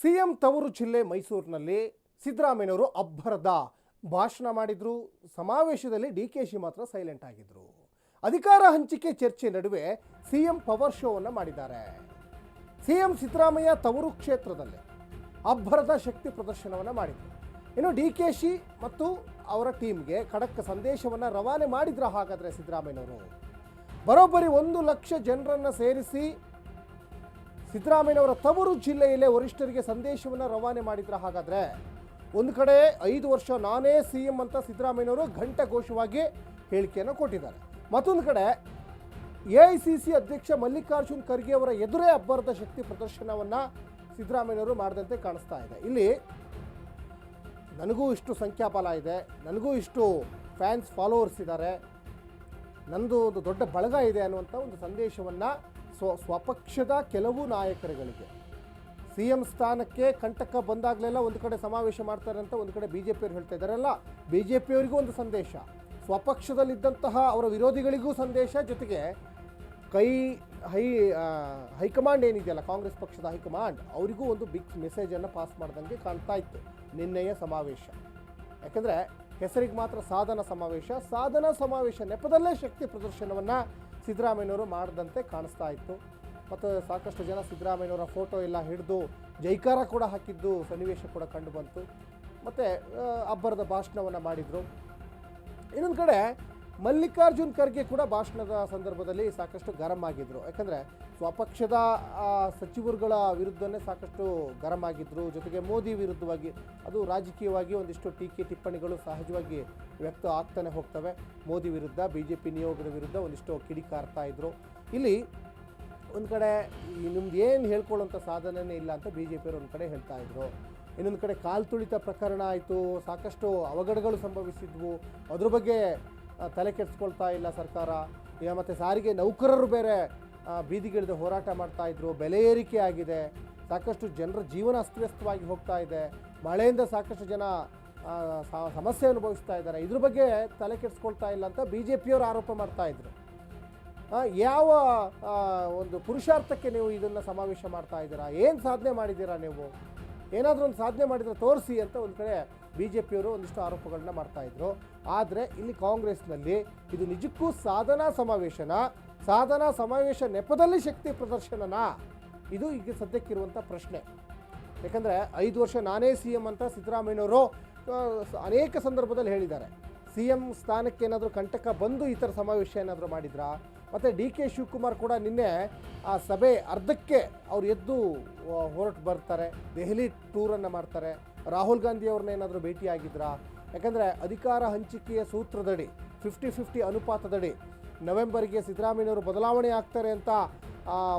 CM ತವರು ಜಿಲ್ಲೆ ಮೈಸೂರಿನಲ್ಲಿ ಸಿದ್ದರಾಮಯ್ಯನವರು ಅಬ್ಬರದ ಭಾಷಣ ಮಾಡಿದ್ರು. ಸಮಾವೇಶದಲ್ಲಿ ಡಿ ಕೆ ಶಿ ಮಾತ್ರ ಸೈಲೆಂಟ್ ಆಗಿದ್ರು. ಅಧಿಕಾರ ಹಂಚಿಕೆ ಚರ್ಚೆ ನಡುವೆ ಸಿಎಂ ಪವರ್ ಶೋವನ್ನು ಮಾಡಿದ್ದಾರೆ. ಸಿಎಂ ಸಿದ್ದರಾಮಯ್ಯ ತವರು ಕ್ಷೇತ್ರದಲ್ಲಿ ಅಬ್ಬರದ ಶಕ್ತಿ ಪ್ರದರ್ಶನವನ್ನು ಮಾಡಿದರು. ಇನ್ನು ಡಿ ಕೆ ಶಿ ಮತ್ತು ಅವರ ಟೀಮ್ಗೆ ಖಡಕ್ ಸಂದೇಶವನ್ನು ರವಾನೆ ಮಾಡಿದ್ರ ಹಾಗಾದರೆ ಸಿದ್ದರಾಮಯ್ಯನವರು. ಬರೋಬ್ಬರಿ ಒಂದು ಲಕ್ಷ ಜನರನ್ನು ಸೇರಿಸಿ ಸಿದ್ದರಾಮಯ್ಯನವರ ತವರು ಜಿಲ್ಲೆಯಲ್ಲೇ ವರಿಷ್ಠರಿಗೆ ಸಂದೇಶವನ್ನು ರವಾನೆ ಮಾಡಿದ್ರ ಹಾಗಾದರೆ? ಒಂದು ಕಡೆ ಐದು ವರ್ಷ ನಾನೇ ಸಿ ಎಂ ಅಂತ ಸಿದ್ದರಾಮಯ್ಯನವರು ಘಂಟಘೋಷವಾಗಿ ಹೇಳಿಕೆಯನ್ನು ಕೊಟ್ಟಿದ್ದಾರೆ. ಮತ್ತೊಂದು ಕಡೆ ಎ ಅಧ್ಯಕ್ಷ ಮಲ್ಲಿಕಾರ್ಜುನ್ ಖರ್ಗೆ ಅವರ ಎದುರೇ ಅಬ್ಬರದ ಶಕ್ತಿ ಪ್ರದರ್ಶನವನ್ನು ಸಿದ್ದರಾಮಯ್ಯನವರು ಮಾಡಿದಂತೆ ಕಾಣಿಸ್ತಾ ಇದೆ. ಇಲ್ಲಿ ನನಗೂ ಇಷ್ಟು ಸಂಖ್ಯಾಬಲ ಇದೆ, ನನಗೂ ಇಷ್ಟು ಫ್ಯಾನ್ಸ್ ಫಾಲೋವರ್ಸ್ ಇದ್ದಾರೆ, ನಂದು ಒಂದು ದೊಡ್ಡ ಬಳಗ ಇದೆ ಅನ್ನುವಂಥ ಒಂದು ಸಂದೇಶವನ್ನು ಸ್ವ ಸ್ವಪಕ್ಷದ ಕೆಲವು ನಾಯಕರುಗಳಿಗೆ. ಸಿ ಎಂ ಸ್ಥಾನಕ್ಕೆ ಕಂಟಕ ಬಂದಾಗಲೆಲ್ಲ ಒಂದು ಕಡೆ ಸಮಾವೇಶ ಮಾಡ್ತಾರೆ ಅಂತ ಒಂದು ಕಡೆ ಬಿ ಜೆ ಪಿಯವರು ಹೇಳ್ತಾ ಇದ್ದಾರಲ್ಲ ಬಿ ಜೆ ಪಿಯವರಿಗೂ ಒಂದು ಸಂದೇಶ. ಸ್ವಪಕ್ಷದಲ್ಲಿದ್ದಂತಹ ಅವರ ವಿರೋಧಿಗಳಿಗೂ ಸಂದೇಶ, ಜೊತೆಗೆ ಕೈ, ಹೈ ಹೈಕಮಾಂಡ್ ಏನಿದೆಯಲ್ಲ, ಕಾಂಗ್ರೆಸ್ ಪಕ್ಷದ ಹೈಕಮಾಂಡ್, ಅವರಿಗೂ ಒಂದು ಬಿಗ್ ಮೆಸೇಜನ್ನು ಪಾಸ್ ಮಾಡ್ದಂಗೆ ಕಾಣ್ತಾ ಇತ್ತು ನಿನ್ನೆಯ ಸಮಾವೇಶ. ಯಾಕಂದರೆ ಹೆಸರಿಗೆ ಮಾತ್ರ ಸಾಧನ ಸಮಾವೇಶ ಸಾಧನ ಸಮಾವೇಶ ನೆಪದಲ್ಲೇ ಶಕ್ತಿ ಪ್ರದರ್ಶನವನ್ನು ಸಿದ್ದರಾಮಯ್ಯನವರು ಮಾಡಿದಂತೆ ಕಾಣಿಸ್ತಾ ಇತ್ತು. ಮತ್ತು ಸಾಕಷ್ಟು ಜನ ಸಿದ್ದರಾಮಯ್ಯನವರ ಫೋಟೋ ಎಲ್ಲ ಹಿಡಿದು ಜೈಕಾರ ಕೂಡ ಹಾಕಿದ್ದು ಸನ್ನಿವೇಶ ಕೂಡ ಕಂಡು ಬಂತು. ಮತ್ತು ಅಬ್ಬರದ ಭಾಷಣವನ್ನು ಮಾಡಿದರು. ಇನ್ನೊಂದು ಕಡೆ ಮಲ್ಲಿಕಾರ್ಜುನ್ ಖರ್ಗೆ ಕೂಡ ಭಾಷಣದ ಸಂದರ್ಭದಲ್ಲಿ ಸಾಕಷ್ಟು ಗರಂ ಆಗಿದ್ದರು ಯಾಕಂದರೆ ಸ್ವಪಕ್ಷದ ಸಚಿವರುಗಳ ವಿರುದ್ಧನೇ ಸಾಕಷ್ಟು ಗರಂ ಆಗಿದ್ದರು ಜೊತೆಗೆ ಮೋದಿ ವಿರುದ್ಧವಾಗಿ ಅದು ರಾಜಕೀಯವಾಗಿ ಒಂದಿಷ್ಟು ಟೀಕೆ ಟಿಪ್ಪಣಿಗಳು ಸಹಜವಾಗಿ ವ್ಯಕ್ತ ಆಗ್ತಾನೆ ಹೋಗ್ತವೆ. ಮೋದಿ ವಿರುದ್ಧ ಬಿ ಜೆ ಪಿ ನಿಯೋಗದ ವಿರುದ್ಧ ಒಂದಿಷ್ಟು ಕಿಡಿಕಾರ್ತಾ ಇದ್ದರು ಇಲ್ಲಿ ಒಂದು ಕಡೆ ನಿಮ್ದು ಏನು ಹೇಳ್ಕೊಳ್ಳೋಂಥ ಸಾಧನೇ ಇಲ್ಲ ಅಂತ ಬಿ ಜೆ ಪಿಯವರು ಒಂದು ಕಡೆ ಹೇಳ್ತಾ ಇದ್ರು. ಇನ್ನೊಂದು ಕಡೆ ಕಾಲ್ ತುಳಿತ ಪ್ರಕರಣ ಆಯಿತು. ಸಾಕಷ್ಟು ಅವಘಡಗಳು ಸಂಭವಿಸಿದ್ವು. ಅದ್ರ ಬಗ್ಗೆ ತಲೆ ಕೆಡಿಸ್ಕೊಳ್ತಾ ಇಲ್ಲ ಸರ್ಕಾರ. ಈಗ ಮತ್ತು ಸಾರಿಗೆ ನೌಕರರು ಬೇರೆ ಬೀದಿಗಿಳಿದು ಹೋರಾಟ ಮಾಡ್ತಾ ಇದ್ರು, ಬೆಲೆ ಏರಿಕೆ ಆಗಿದೆ, ಸಾಕಷ್ಟು ಜನರ ಜೀವನ ಅಸ್ತವ್ಯಸ್ತವಾಗಿ ಹೋಗ್ತಾ ಇದೆ, ಮಳೆಯಿಂದ ಸಾಕಷ್ಟು ಜನ ಸಮಸ್ಯೆ ಅನುಭವಿಸ್ತಾ ಇದ್ದಾರೆ. ಇದ್ರ ಬಗ್ಗೆ ತಲೆ ಕೆಡಿಸ್ಕೊಳ್ತಾ ಇಲ್ಲ ಅಂತ ಬಿ ಜೆ ಪಿಯವರು ಆರೋಪ ಮಾಡ್ತಾ ಇದ್ರು. ಯಾವ ಒಂದು ಪುರುಷಾರ್ಥಕ್ಕೆ ನೀವು ಇದನ್ನು ಸಮಾವೇಶ ಮಾಡ್ತಾ ಇದ್ದೀರಾ? ಏನು ಸಾಧನೆ ಮಾಡಿದ್ದೀರಾ ನೀವು? ಏನಾದರೂ ಒಂದು ಸಾಧನೆ ಮಾಡಿದರೆ ತೋರಿಸಿ ಅಂತ ಒಂದು ಕಡೆ ಬಿ ಜೆ ಪಿಯವರು ಒಂದಿಷ್ಟು ಆರೋಪಗಳನ್ನ ಮಾಡ್ತಾಯಿದ್ರು ಆದರೆ ಇಲ್ಲಿ ಕಾಂಗ್ರೆಸ್ನಲ್ಲಿ ಇದು ನಿಜಕ್ಕೂ ಸಾಧನಾ ಸಮಾವೇಶನ? ಸಾಧನಾ ಸಮಾವೇಶ ನೆಪದಲ್ಲಿ ಶಕ್ತಿ ಪ್ರದರ್ಶನನ? ಇದು ಈಗ ಸದ್ಯಕ್ಕಿರುವಂಥ ಪ್ರಶ್ನೆ. ಯಾಕಂದರೆ ಐದು ವರ್ಷ ನಾನೇ ಸಿ ಎಂ ಅಂತ ಸಿದ್ದರಾಮಯ್ಯನವರು ಅನೇಕ ಸಂದರ್ಭದಲ್ಲಿ ಹೇಳಿದ್ದಾರೆ. ಸಿ ಎಂ ಸ್ಥಾನಕ್ಕೆ ಏನಾದರೂ ಕಂಟಕ ಬಂದು ಈ ಥರ ಸಮಾವೇಶ ಏನಾದರೂ ಮಾಡಿದ್ರಾ? ಮತ್ತು ಡಿ ಕೆ ಶಿವಕುಮಾರ್ ಕೂಡ ನಿನ್ನೆ ಆ ಸಭೆ ಅರ್ಧಕ್ಕೆ ಅವ್ರು ಎದ್ದು ಹೊರಟು ಬರ್ತಾರೆ. ದೆಹಲಿ ಟೂರನ್ನು ಮಾಡ್ತಾರೆ. ರಾಹುಲ್ ಗಾಂಧಿ ಅವ್ರನ್ನ ಏನಾದರೂ ಭೇಟಿಯಾಗಿದ್ರಾ? ಯಾಕಂದರೆ ಅಧಿಕಾರ ಹಂಚಿಕೆಯ ಸೂತ್ರದಡಿ ಫಿಫ್ಟಿ ಫಿಫ್ಟಿ ಅನುಪಾತದಡಿ ನವೆಂಬರ್ಗೆ ಸಿದ್ದರಾಮಯ್ಯವರು ಬದಲಾವಣೆ ಆಗ್ತಾರೆ ಅಂತ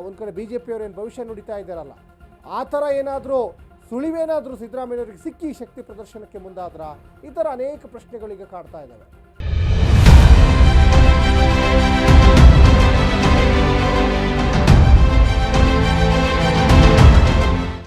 ಒಂದು ಕಡೆ ಬಿ ಜೆ ಪಿಯವರು ಏನು ಭವಿಷ್ಯ ನುಡಿತಾ ಇದ್ದಾರಲ್ಲ, ಆ ಥರ ಏನಾದರೂ ಸುಳಿವೇನಾದರೂ ಸಿದ್ದರಾಮಯ್ಯವರಿಗೆ ಸಿಕ್ಕಿ ಶಕ್ತಿ ಪ್ರದರ್ಶನಕ್ಕೆ ಮುಂದಾದ್ರ? ಈ ಥರ ಅನೇಕ ಪ್ರಶ್ನೆಗಳಿಗೆ ಕಾಡ್ತಾ ಇದ್ದಾವೆ.